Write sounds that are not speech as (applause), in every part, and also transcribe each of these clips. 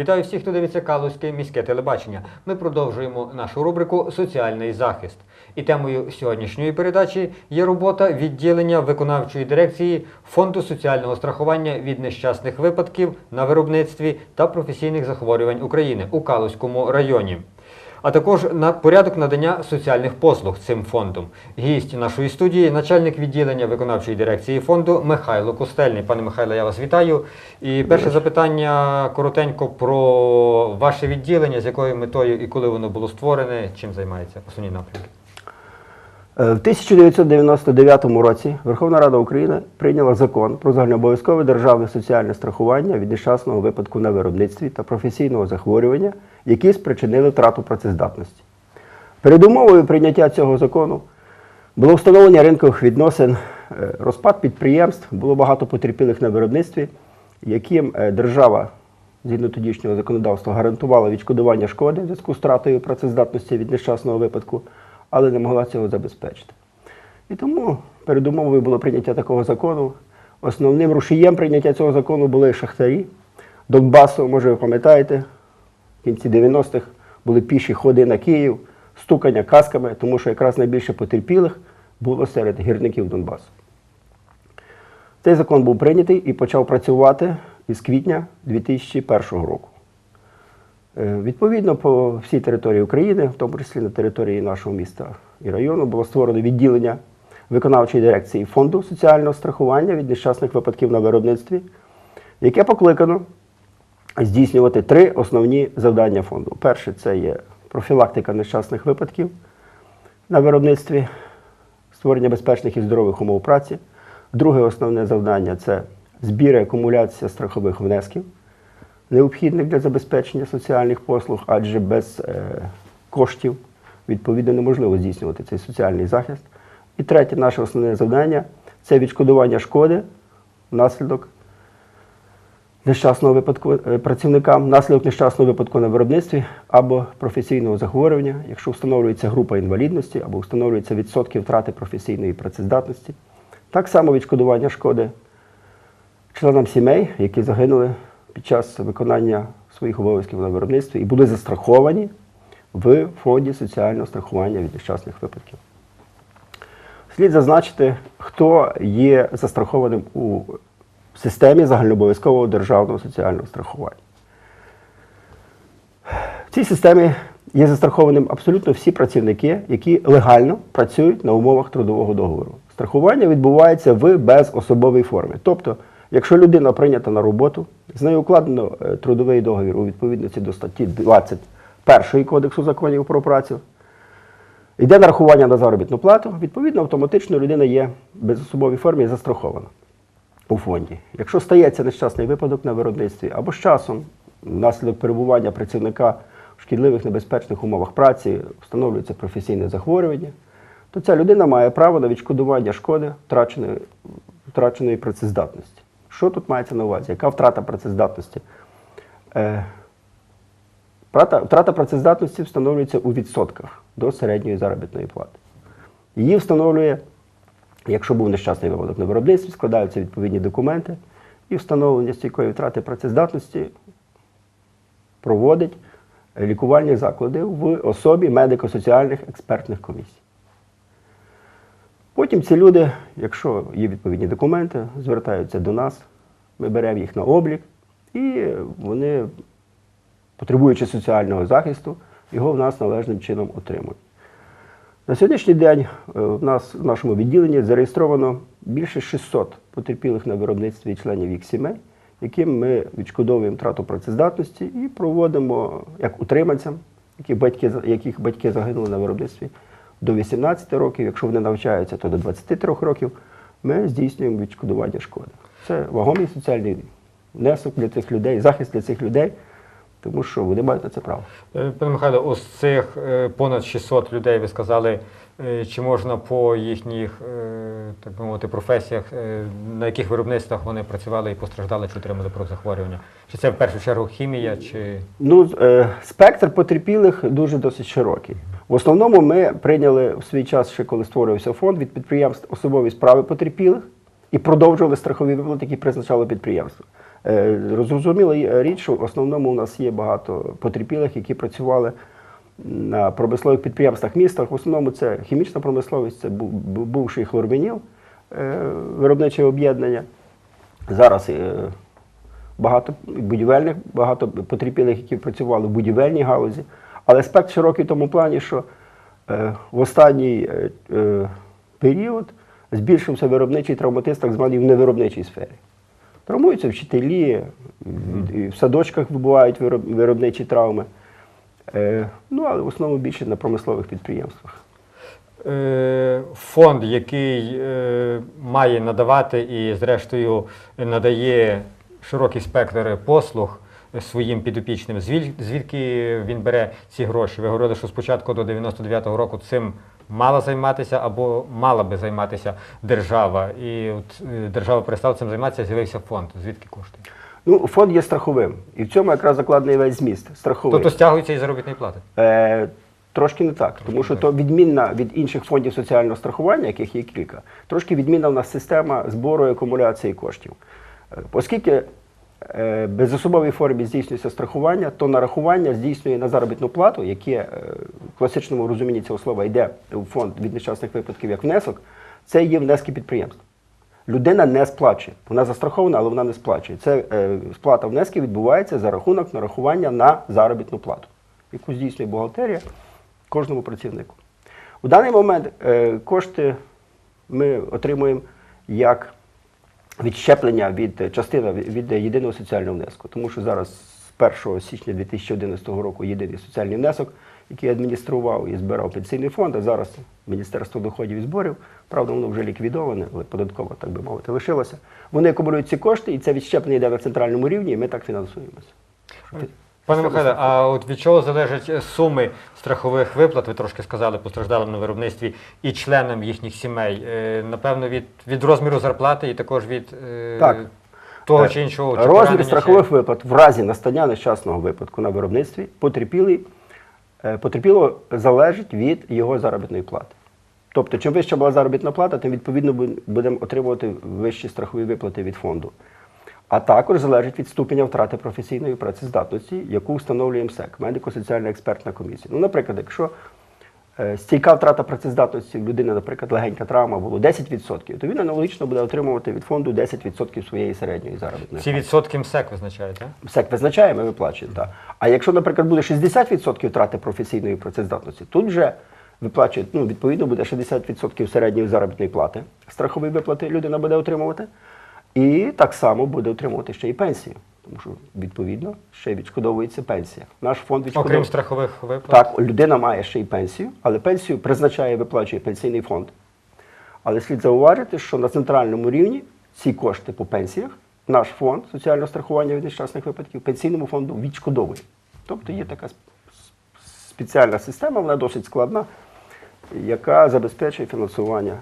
Вітаю всіх, хто дивиться Калузьке міське телебачення. Ми продовжуємо нашу рубрику Соціальний захист. І темою сьогоднішньої передачі є робота відділення виконавчої дирекції Фонду соціального страхування від нещасних випадків на виробництві та професійних захворювань України у Калузькому районі. А також на порядок надання соціальних послуг цим фондом. Гість нашої студії, начальник відділення виконавчої дирекції фонду Михайло Костельний. Пане Михайло, я вас вітаю. І перше запитання коротенько про ваше відділення, з якою метою і коли воно було створене, чим займається основні напрямки. Е, В 1999 році Верховна Рада України прийняла закон про загальнообов'язкове державне соціальне страхування від нещасного випадку на виробництві та професійного захворювання, які спричинили втрату працездатності. Передумовою прийняття цього закону було встановлення ринкових відносин, е, розпад підприємств, було багато потерпілих на виробництві, яким е, держава згідно тодішнього законодавства гарантувала відшкодування шкоди в зв'язку з втратою працездатності від нещасного випадку, але не могла цього забезпечити. І тому передумовою було прийняття такого закону. Основним рушієм прийняття цього закону були шахтарі. Донбасу, може, ви пам'ятаєте, в кінці 90-х були піші ходи на Київ, стукання касками, тому що якраз найбільше потерпілих було серед гірників Донбасу. Цей закон був прийнятий і почав працювати із квітня 2001 року. Е, Відповідно, по всій території України, в тому числі на території нашого міста і району, було створено відділення виконавчої дирекції фонду соціального страхування від нещасних випадків на виробництві, яке покликано здійснювати три основні завдання фонду. Перше це є профілактика нещасних випадків на виробництві, створення безпечних і здорових умов праці. Друге основне завдання це збір і акумуляція страхових внесків необхідних для забезпечення соціальних послуг, адже без е, коштів відповідно неможливо здійснювати цей соціальний захист. І третє наше основне завдання це відшкодування шкоди внаслідок нещасного випадку е, працівникам, внаслідок нещасного випадку на виробництві або професійного захворювання, якщо встановлюється група інвалідності або встановлюються відсотки втрати професійної працездатності. Так само відшкодування шкоди членам сімей, які загинули під час виконання своїх обов'язків на виробництві і були застраховані в фонді соціального страхування від нещасних випадків. Слід зазначити, хто є застрахованим у системі загальнообов'язкового державного соціального страхування. В цій системі є застрахованим абсолютно всі працівники, які легально працюють на умовах трудового договору. Страхування відбувається в безособовій формі. Тобто, якщо людина прийнята на роботу, з нею укладено е, трудовий договір у відповідності до статті 21 Кодексу законів про працю, йде нарахування на заробітну плату, відповідно, автоматично людина є в безособовій формі застрахована у фонді. Якщо стається нещасний випадок на виробництві або з часом, внаслідок перебування працівника в шкідливих небезпечних умовах праці, встановлюється професійне захворювання, то ця людина має право на відшкодування шкоди втраченої, втраченої працездатності. Що тут мається на увазі? Яка втрата працездатності? Е, втрата, працездатності встановлюється у відсотках до середньої заробітної плати. Її встановлює Якщо був нещасний випадок на виробництві, складаються відповідні документи, і встановлення стійкої втрати працездатності проводить лікувальні заклади в особі медико-соціальних експертних комісій. Потім ці люди, якщо є відповідні документи, звертаються до нас, ми беремо їх на облік, і вони, потребуючи соціального захисту, його в нас належним чином отримують. На сьогоднішній день е, в нас в нашому відділенні зареєстровано більше 600 потерпілих на виробництві членів їх сімей, яким ми відшкодовуємо втрату працездатності і проводимо як утриманцям, які батьки, яких батьки загинули на виробництві до 18 років. Якщо вони навчаються, то до 23 років. Ми здійснюємо відшкодування шкоди. Це вагомий соціальний внесок для цих людей, захист для цих людей, тому що вони мають на це право. Е, Пане Михайло, ось цих е, понад 600 людей ви сказали, е, чи можна по їхніх так би мовити професіях, на яких виробництвах вони працювали і постраждали, чи отримали захворювання? Чи це в першу чергу хімія, чи Ну, спектр потерпілих дуже досить широкий. В основному ми прийняли в свій час, ще коли створювався фонд від підприємств особові справи потерпілих і продовжували страхові виплати, які призначало підприємство. Е, Зрозуміла річ, що в основному у нас є багато потерпілих, які працювали на промислових підприємствах міста. В основному це хімічна промисловість, це був- був- бувший хлорвініл, е, виробниче об'єднання. Зараз е, багато будівельних, багато потерпілих, які працювали в будівельній галузі. Але спект широкий в тому плані, що е, в останній е, е, період збільшився виробничий травматизм, так званий в невиробничій сфері. Травмуються вчителі, в- садочках бувають виробничі травми. Е, Ну, але в основному більше на промислових підприємствах. Е, Фонд, який е, має надавати і, зрештою, надає широкий спектр послуг своїм підопічним. Звідки він бере ці гроші? Ви говорили, що спочатку до 99-го року цим мала займатися або мала би займатися держава. І от е, держава перестала цим займатися, з'явився фонд. Звідки кошти? Ну, фонд є страховим. І в цьому якраз закладений весь зміст. Страховий. Тобто стягуються і заробітної плати. Е, трошки не так, тому що то відмінна від інших фондів соціального страхування, яких є кілька, трошки відмінна в нас система збору і акумуляції коштів. Е, Оскільки е, в безособовій формі здійснюється страхування, то нарахування здійснює на заробітну плату, яке е, класичному розумінні цього слова йде у фонд від нещасних випадків як внесок, це є внески підприємств. Людина не сплачує. Вона застрахована, але вона не сплачує. Це е, сплата внесків відбувається за рахунок нарахування на заробітну плату, яку здійснює бухгалтерія кожному працівнику. У даний момент е, кошти ми отримуємо як відщеплення від е, частина від від єдиного соціального внеску. Тому що зараз з 1 січня 2011 року єдиний соціальний внесок, який адміністрував і збирав пенсійний фонд, а зараз Міністерство доходів і зборів, правда, воно вже ліквідоване, але податково, так би мовити, лишилося. Вони акумулюють ці кошти, і це відщеплення йде на центральному рівні, і ми так фінансуємося. Пане Михайле, а от від чого залежать суми страхових виплат, ви трошки сказали, постраждалим на виробництві і членам їхніх сімей? Е, Напевно, від, від розміру зарплати і також від е, Так. того чи іншого. Розмір страхових виплат в разі настання нещасного випадку на виробництві потерпілий, потерпілого залежить від його заробітної плати. Тобто, чим вища була заробітна плата, тим відповідно будемо отримувати вищі страхові виплати від фонду. А також залежить від ступеня втрати професійної працездатності, яку встановлює МСЕК, медико-соціальна експертна комісія. Ну, наприклад, якщо е, стійка втрата працездатності в людини, наприклад, легенька травма було 10%, то він аналогічно буде отримувати від фонду 10% своєї середньої заробітної Ці відсотки МСЕК визначають, так? МСЕК визначає, ми виплачуємо. Так. А якщо, наприклад, буде 60% втрати професійної працездатності, тут вже виплачують, ну, відповідно, буде 60% середньої заробітної плати. Страхові виплати людина буде отримувати. І так само буде отримувати ще й пенсію. Тому що, відповідно, ще відшкодовується пенсія. Наш фонд відшкодовує. Окрім страхових виплат. Так, людина має ще й пенсію, але пенсію призначає, виплачує пенсійний фонд. Але слід зауважити, що на центральному рівні ці кошти по пенсіях наш фонд соціального страхування від нещасних випадків пенсійному фонду відшкодовує. Тобто є така спеціальна система, вона досить складна, яка забезпечує фінансування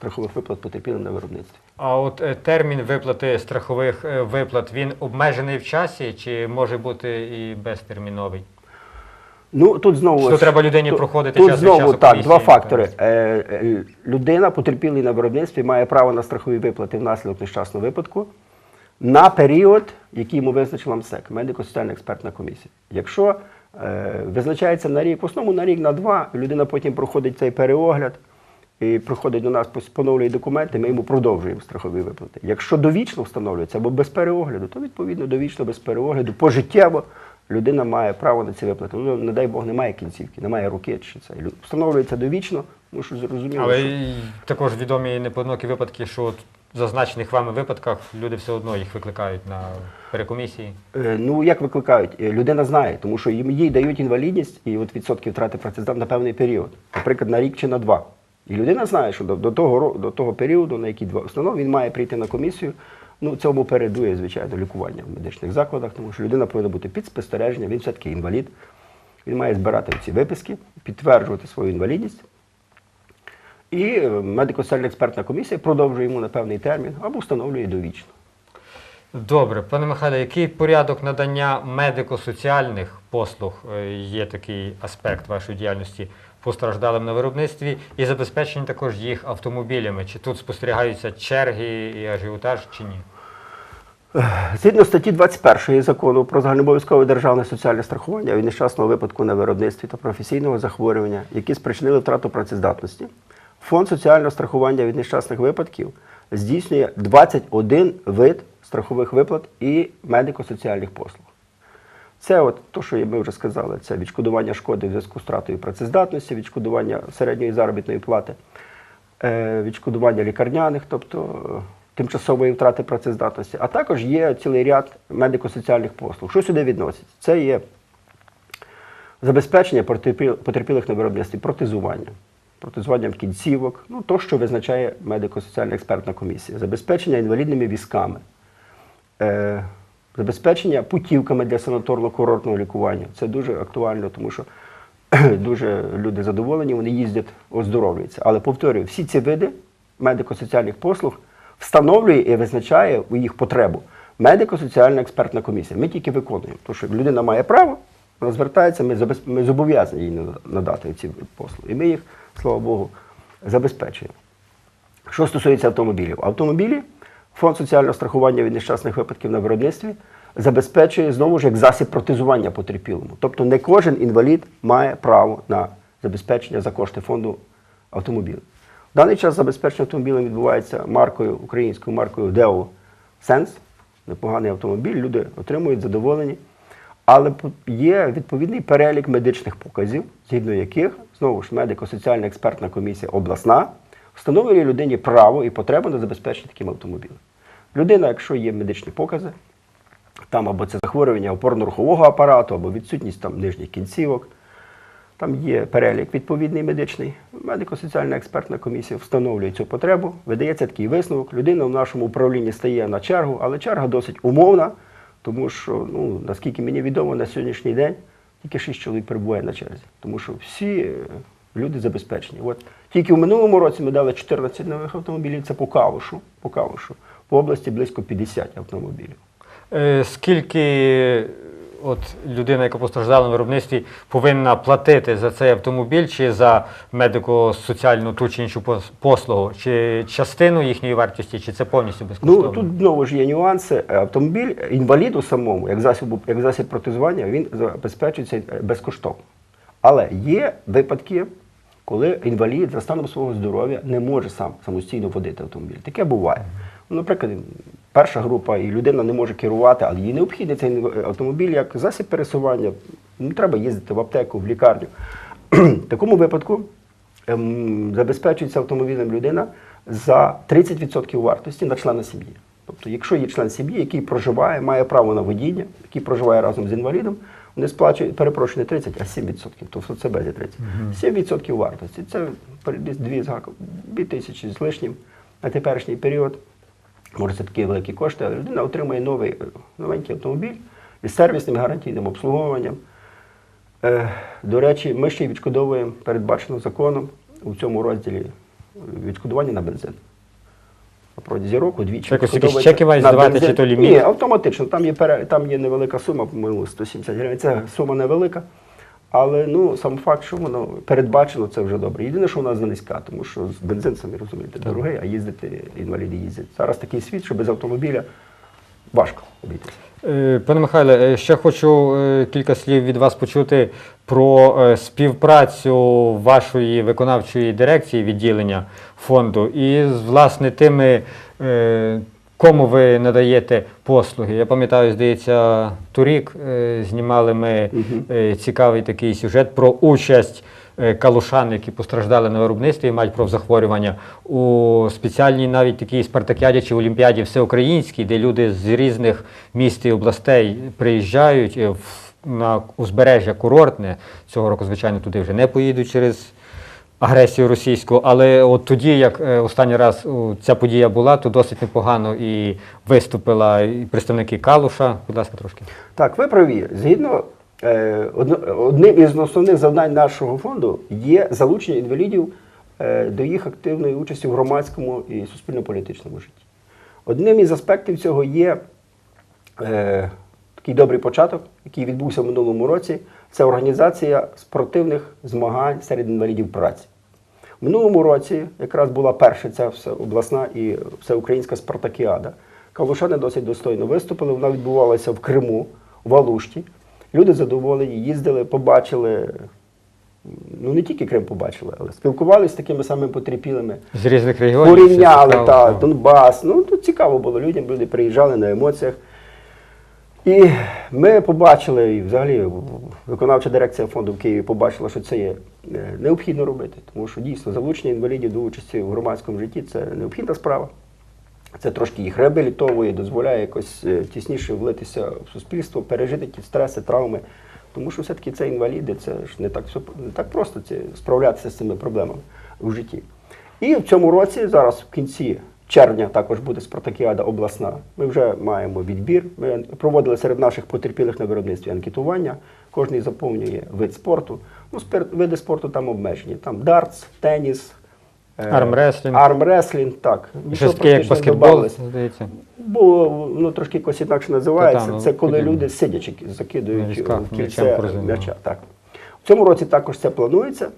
страхових виплат потерпілим на виробництві. А от е, термін виплати страхових е, виплат він обмежений в часі чи може бути і безтерміновий? Ну тут знову Що треба людині тут- проходити тут час від знову часу так. комісії, Два фактори. Е, е, людина, потерпілий на виробництві, має право на страхові виплати внаслідок нещасного випадку на період, який йому визначила МСЕК, медико-соціальна експертна комісія. Якщо е, визначається на рік, в основному на рік, на два, людина потім проходить цей переогляд і приходить до нас, поновлює документи, ми йому продовжуємо страхові виплати. Якщо довічно встановлюється або без переогляду, то відповідно довічно без переогляду, пожиттєво людина має право на ці виплати. Ну, не дай Бог, немає кінцівки, немає руки чи це. Лю- Встановлюється довічно, тому що зрозуміло. Але що... також відомі непоодинокі випадки, що от в зазначених вами випадках люди все одно їх викликають на перекомісії. Е, Ну, як викликають? Е, Людина знає, тому що їм їй дають інвалідність і от відсотки втрати працездатності на певний період, наприклад, на рік чи на два. І людина знає, що до, того, до того періоду, на який два установи, він має прийти на комісію. Ну, цьому передує, звичайно, лікування в медичних закладах, тому що людина повинна бути під спостереженням, він все-таки інвалід. Він має збирати ці виписки, підтверджувати свою інвалідність. І е, медико-соціальна експертна комісія продовжує йому на певний термін або встановлює довічно. Добре, пане Михайле, який порядок надання медико-соціальних послуг е, є такий аспект вашої діяльності постраждалим на виробництві і забезпечення також їх автомобілями? Чи тут спостерігаються черги і ажіотаж, чи ні? Згідно статті 21 закону про загальнообов'язкове державне соціальне страхування від нещасного випадку на виробництві та професійного захворювання, які спричинили втрату працездатності, фонд соціального страхування від нещасних випадків здійснює 21 вид страхових виплат і медико-соціальних послуг. Це от то, що ми вже сказали, це відшкодування шкоди в зв'язку з втратою працездатності, відшкодування середньої заробітної плати, е, відшкодування лікарняних, тобто е, тимчасової втрати працездатності, а також є цілий ряд медико-соціальних послуг. Що сюди відносять? Це є забезпечення потерпілих на виробництві, протезування, протезуванням кінцівок, ну то, що визначає медико-соціальна експертна комісія, забезпечення інвалідними візками, е, забезпечення путівками для санаторно-курортного лікування. Це дуже актуально, тому що (clears throat) дуже люди задоволені, вони їздять, оздоровлюються. Але повторюю, всі ці види медико-соціальних послуг встановлює і визначає у їх потребу медико-соціальна експертна комісія. Ми тільки виконуємо. Тому що людина має право, звертається, ми, ми зобов'язані їй надати ці послуги. І ми їх, слава Богу, забезпечуємо. Що стосується автомобілів, автомобілі фонд соціального страхування від нещасних випадків на виробництві забезпечує знову ж як засіб протезування потерпілому. Тобто не кожен інвалід має право на забезпечення за кошти фонду автомобілів. В даний час забезпечення автомобілем відбувається маркою, українською маркою Deo Sense. Непоганий автомобіль, люди отримують задоволені. Але є відповідний перелік медичних показів, згідно яких знову ж медико-соціальна експертна комісія обласна встановлює людині право і потребу на забезпечення таким автомобілем. Людина, якщо є медичні покази, там або це захворювання опорно-рухового апарату, або відсутність там нижніх кінцівок, там є перелік відповідний медичний. Медико-соціальна експертна комісія встановлює цю потребу, видається такий висновок. Людина в нашому управлінні стає на чергу, але черга досить умовна, тому що, ну, наскільки мені відомо, на сьогоднішній день тільки 6 чоловік перебуває на черзі, тому що всі е, люди забезпечені. От тільки в минулому році ми дали 14 нових автомобілів, це по кавушу, по кавушу. По області близько 50 автомобілів. Е, Скільки от людина, яка постраждала на виробництві, повинна платити за цей автомобіль чи за медико-соціальну ту чи іншу послугу, чи частину їхньої вартості, чи це повністю безкоштовно? Ну тут знову ж є нюанси. Автомобіль інваліду самому, як засіб, як засіб протезування, він забезпечується е, безкоштовно. Але є випадки, коли інвалід за станом свого здоров'я не може сам самостійно водити автомобіль. Таке буває. Ну, наприклад, перша група і людина не може керувати, але їй необхідний цей автомобіль як засіб пересування. Ну, треба їздити в аптеку, в лікарню. В такому випадку ем, забезпечується автомобілем людина за 30% вартості на члена сім'ї. Тобто, якщо є член сім'ї, який проживає, має право на водіння, який проживає разом з інвалідом, вони сплачують, перепрошую, не 30, а 7%, тобто це без 30. 7% вартості. Це десь 2 з гаком, 2 тисячі з лишнім на теперішній період. Може, це такі великі кошти, але людина отримує новий, е, новенький автомобіль із сервісним гарантійним обслуговуванням. Е, До речі, ми ще й відшкодовуємо передбачено законом у цьому розділі відшкодування на бензин. Протязі року двічі. Якось якісь чеки мають здавати, чи то ліміт? Ні, автоматично. Там є, там є невелика сума, по-моєму, 170 гривень. Це сума невелика. Але ну, сам факт, що воно передбачено, це вже добре. Єдине, що у нас занизька, тому що з бензин, самі розумієте, дорогий, а їздити інваліди їздять. Зараз такий світ, що без автомобіля важко обійтися. Е, Пане Михайле, е, ще хочу е, кілька слів від вас почути про співпрацю вашої виконавчої дирекції відділення фонду і з власне тими, кому ви надаєте послуги. Я пам'ятаю, здається, торік е, знімали ми е, цікавий такий сюжет про участь. е, Калушан, які постраждали на виробництві і мають профзахворювання, у спеціальній навіть такій спартакіаді чи олімпіаді всеукраїнській, де люди з різних міст і областей приїжджають в- на узбережжя курортне. Цього року, звичайно, туди вже не поїдуть через агресію російську. Але от тоді, як е, останній раз ця подія була, то досить непогано і виступила і представники Калуша. Будь ласка, трошки. Так, ви праві. Згідно е, одним із основних завдань нашого фонду є залучення інвалідів е, до їх активної участі в громадському і суспільно-політичному житті. Одним із аспектів цього є такий добрий початок, який відбувся в минулому році. Це організація спортивних змагань серед інвалідів праці. Минулому році якраз була перша ця обласна і всеукраїнська спартакіада. Калушани досить достойно виступили. Вона відбувалася в Криму, в Алушті. Люди задоволені, їздили, побачили. Ну не тільки Крим побачили, але спілкувалися з такими самими потерпілими. З різних регіонів. Порівняли та. Донбас. Ну тут цікаво було людям, люди приїжджали на емоціях. І ми побачили, і взагалі виконавча дирекція фонду в Києві побачила, що це є е, необхідно робити, тому що дійсно залучення інвалідів до участі в громадському житті це необхідна справа. Це трошки їх реабілітовує, дозволяє якось е, тісніше влитися в суспільство, пережити ті стреси, травми. Тому що все-таки це інваліди, це ж не так, все, не так просто це, справлятися з цими проблемами в житті. І в цьому році, зараз в кінці червня, також буде спартакіада обласна. Ми вже маємо відбір. Ми проводили серед наших потерпілих на виробництві анкетування. Кожний заповнює вид спорту. Ну, спир- види спорту там обмежені. Там дартс, теніс, е, Армреслінг. армреслінг, так. Щось таке, як баскетбол, здається. Бо воно трошки якось інакше називається. Та-та, ну, це коли подібне. люди сидячи закидують в кільце м'яча. В цьому році також це планується.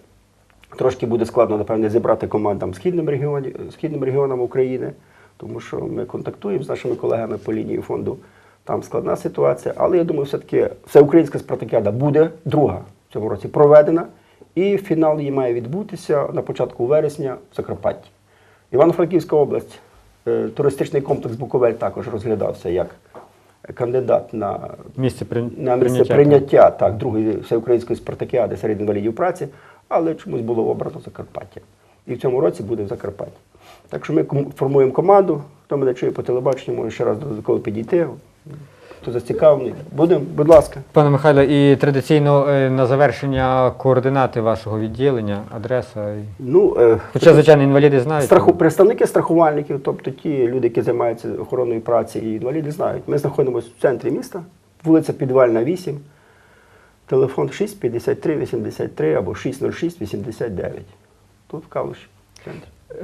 Трошки буде складно, напевне, зібрати командам східним, регіоні, східним регіонам України, тому що ми контактуємо з нашими колегами по лінії фонду. Там складна ситуація, але я думаю, все-таки всеукраїнська спартакіада буде друга в цьому році проведена, і фінал її має відбутися на початку вересня в Закарпатті. Івано-Франківська область, е, туристичний комплекс Буковель також розглядався як кандидат на, Місце при... на місце прийняття так, другої всеукраїнської спартакіади серед інвалідів праці, але чомусь було обрано Закарпаття. І в цьому році буде в Закарпатті. Так що ми формуємо команду. Хто мене чує по телебаченню, може ще раз додатково підійти. Хто зацікавлений, будемо, будь ласка. Пане Михайло, і традиційно е, на завершення координати вашого відділення, адреса. Ну, е, Хоча, звичайно, інваліди знають. Страху, представники страхувальників, тобто ті люди, які займаються охороною праці і інваліди, знають. Ми знаходимося в центрі міста, вулиця Підвальна, 8, телефон 653 83 або 606 89. Тут в Калуші.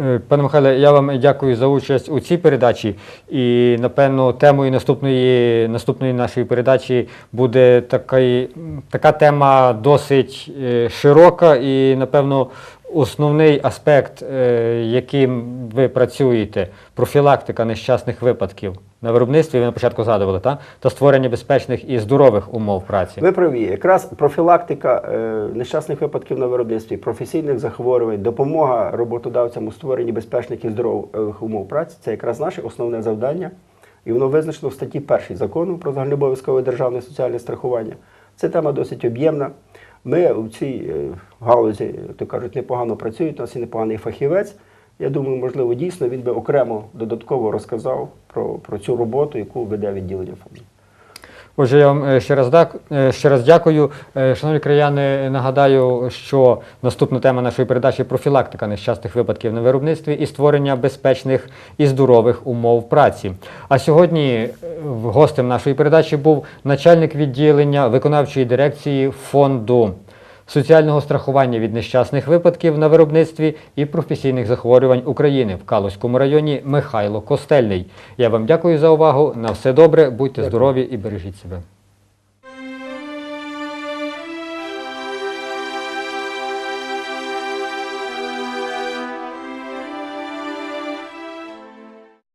Е, Пане Михайле, я вам дякую за участь у цій передачі. І напевно темою наступної, наступної нашої передачі буде такий, така тема досить е, широка і, напевно, основний аспект, е, яким ви працюєте, профілактика нещасних випадків на виробництві, ви на початку згадували, та? та створення безпечних і здорових умов праці. Ви праві, якраз профілактика е, нещасних випадків на виробництві, професійних захворювань, допомога роботодавцям у створенні безпечних і здорових умов праці це якраз наше основне завдання. І воно визначено в статті 1 закону про загальнообов'язкове державне соціальне страхування. Це тема досить об'ємна. Ми в цій е, галузі, то кажуть, непогано працюють, у нас є непоганий фахівець. Я думаю, можливо, дійсно він би окремо додатково розказав про, про цю роботу, яку веде відділення фонду. Отже, я вам е, ще раз, дак- е, ще раз дякую. Е, Шановні краяни, нагадаю, що наступна тема нашої передачі профілактика нещасних випадків на виробництві і створення безпечних і здорових умов праці. А сьогодні гостем нашої передачі був начальник відділення виконавчої дирекції фонду соціального страхування від нещасних випадків на виробництві і професійних захворювань України в Калузькому районі Михайло Костельний. Я вам дякую за увагу. На все добре, будьте здорові і бережіть себе.